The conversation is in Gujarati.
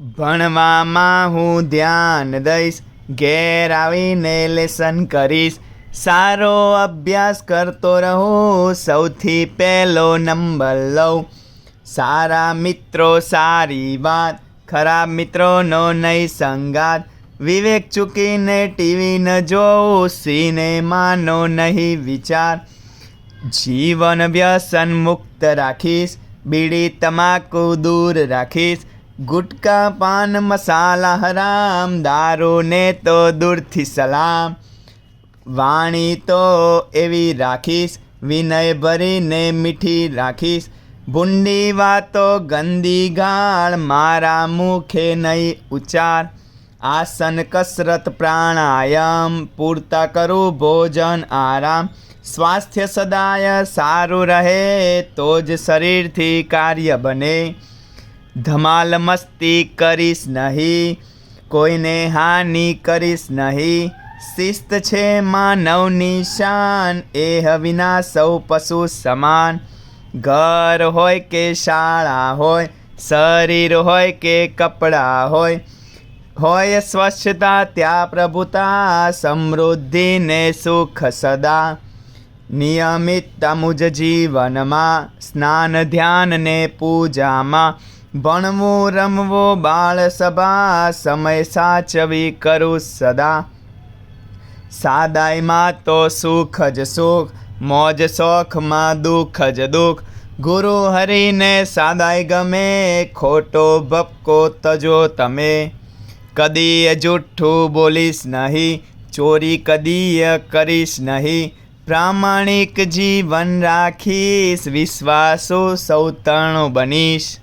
ભણવામાં હું ધ્યાન દઈશ, ઘેર આવીને લેસન કરીશ. સારો અભ્યાસ કરતો રહું, સૌથી પહેલો નંબર લઉં. સારા મિત્રો સારી વાત, ખરાબ મિત્રોનો નહીં સંગાત વિવેક ચૂકીને ટીવી ન જોઉં, સિનેમાનો નહીં વિચાર. જીવન વ્યસન મુક્ત રાખીશ, બીડી તમાકુ દૂર રાખીશ. ગુટકા, પાન, મસાલા, હરામ, દારૂને તો દૂરથી સલામ. વાણી તો એવી રાખીશ વિનય ભરીને મીઠી રાખીશ. ભૂંડી વાતો ગંદી ગાળ, મારા મુખે નહીં ઉચ્ચાર. આસન કસરત પ્રાણાયામ, પૂરતા કરું ભોજન આરામ. સ્વાસ્થ્ય સદાય સારું રહે, તો જ શરીરથી કાર્ય બને. ધમાલ મસ્તી કરીશ નહીં, કોઈને હાનિ કરીશ નહીં. શિસ્ત છે માનવની શાન, એ વિના સૌ પશુ સમાન. ઘર હોય કે શાળા હોય, શરીર હોય કે કપડાં હોય હોય સ્વચ્છતા, ત્યાં પ્રભુતા સમૃદ્ધિ ને સુખ સદા. નિયમિતતા મુજ જીવનમાં, સ્નાન ધ્યાન ને પૂજામાં ભણવું, રમવું, બાળ સભા, સમય સાચવી કરું સદા. સાદાઈમાં તો સુખ જ સુખ, મોજ શોખમાં દુઃખ જ દુઃખ. ગુરુ હરીને સાદાઈ ગમે, ખોટો ભપકો તજો તમે. કદીય જૂઠું બોલીશ નહીં, ચોરી કદીય કરીશ નહીં. પ્રામાણિક જીવન રાખીશ, વિશ્વાસુ સૌતણું બનીશ.